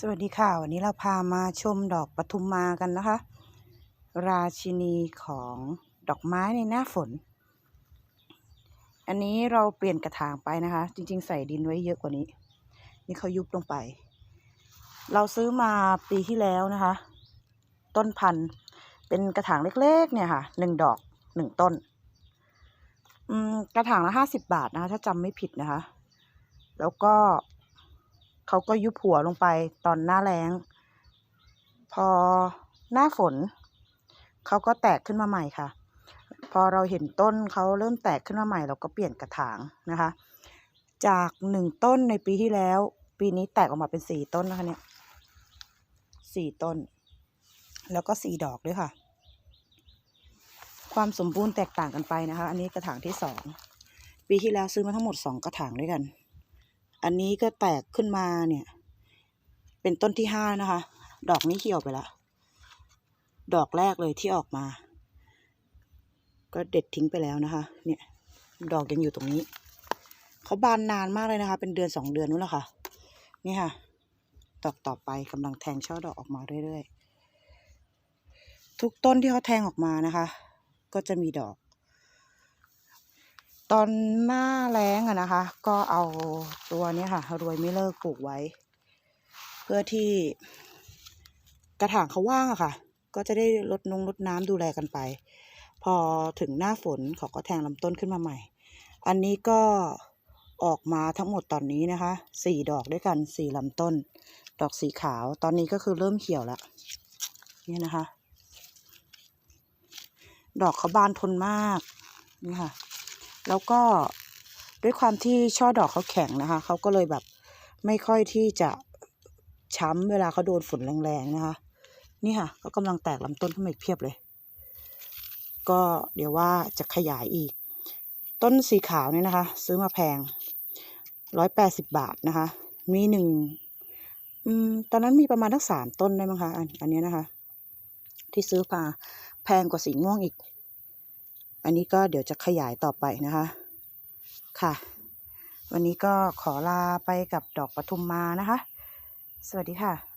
สวัสดีค่ะ วันนี้เราพามาชมดอกปทุมมากันนะคะ ราชินีของดอกไม้ในหน้าฝน อันนี้เราเปลี่ยนกระถางไปนะคะ จริง ๆ ใส่ดินไว้เยอะกว่านี้ นี่เขายุบลงไป เราซื้อมาปีที่แล้วนะคะ ต้นพันธุ์เป็นกระถางเล็ก ๆ เนี่ยค่ะหนึ่งดอกหนึ่งต้นกระถางละห้าสิบบาทนะคะ ถ้าจำไม่ผิดนะคะ แล้วก็ เขาก็ยุบหัวลงไปตอนหน้าแล้ง พอหน้าฝน เขาก็แตกขึ้นมาใหม่ค่ะ พอเราเห็นต้นเขาเริ่มแตกขึ้นมาใหม่ เราก็เปลี่ยนกระถางนะคะ จากหนึ่งต้นในปีที่แล้ว ปีนี้แตกออกมาเป็นสี่ต้นนะคะเนี่ยสี่ต้น แล้วก็สี่ดอกด้วยค่ะ ความสมบูรณ์แตกต่างกันไปนะคะ อันนี้กระถางที่สองปีที่แล้วซื้อมาทั้งหมดสองกระถางด้วยกัน อันนี้ก็แตกขึ้นมาเนี่ย เป็นต้นที่ห้านะคะ ดอกนี้เหี่ยวไปละ ดอกแรกเลยที่ออกมา ก็เด็ดทิ้งไปแล้วนะคะ เนี่ย ดอกยังอยู่ตรงนี้ เขาบานนานมากเลยนะคะ เป็นเดือนสองเดือนนู้นแหละค่ะ นี่ค่ะ ดอกต่อไปกำลังแทงช่อดอกออกมาเรื่อยๆ ทุกต้นที่เขาแทงออกมานะคะ ก็จะมีดอก ตอนหน้าแล้งอะนะคะ ก็เอาตัวนี้ค่ะรวยไม่เลิกปลูกไว้ เพื่อที่กระถางเขาว่างอะค่ะ ก็จะได้ลดนงลดน้ำดูแลกันไป พอถึงหน้าฝนเขาก็แทงลำต้นขึ้นมาใหม่ อันนี้ก็ออกมาทั้งหมดตอนนี้นะคะสี่ดอกด้วยกันสี่ลำต้น ดอกสีขาวตอนนี้ก็คือเริ่มเขียวแล้วนี่นะคะ ดอกเขาบานทนมากนี่ค่ะ แล้วก็ด้วยความที่ช่อดอกเขาแข็งนะคะเขาก็เลยแบบไม่ค่อยที่จะช้ำเวลาเขาโดนฝนแรงๆนะคะ นี่ค่ะก็กำลังแตกลำต้นขึ้นมาอีกเพียบเลย ก็เดี๋ยวว่าจะขยายอีก ต้นสีขาวเนี่ยนะคะ ซื้อมาแพงร้อยแปดสิบบาทนะคะ มีหนึ่งอืมตอนนั้นมีประมาณทั้งสามต้นได้มั้งคะอันอันเนี้ยนะคะ ที่ซื้อมาแพงกว่าสีม่วงอีก อันนี้ก็เดี๋ยวจะขยายต่อไปนะคะ ค่ะ วันนี้ก็ขอลาไปกับดอกปทุมมานะคะ สวัสดีค่ะ